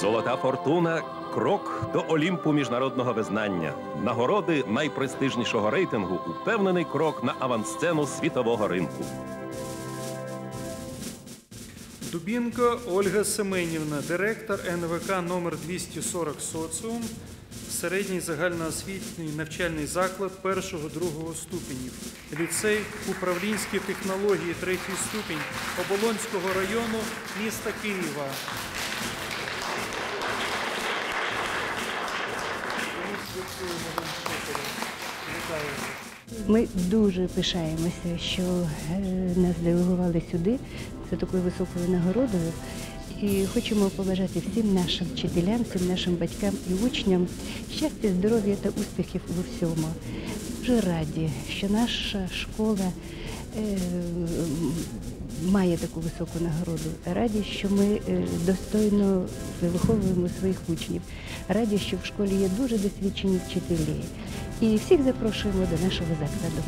Золота фортуна крок до Олімпу міжнародного визнання. Нагороди найпрестижнішого рейтингу упевнений крок на авансцену світового ринку. Дубінко Ольга Семенівна, директор НВК номер 240 Соціум, середній загальноосвітній навчальний заклад першого-другого ступенів, ліцей управлінські технології третій ступінь Оболонського району міста Києва. Ми дуже пишаємося, що е, нас делегували сюди за такою високою нагородою. І хочемо побажати всім нашим вчителям, всім нашим батькам і учням щастя, здоров'я та успіхів у всьому. Дуже раді, що наша школа має таку високу нагороду. Раді, що ми е, достойно виховуємо своїх учнів. Раді, що в школі є дуже досвідчені вчителі. І всіх запрошуємо до нашого закладу.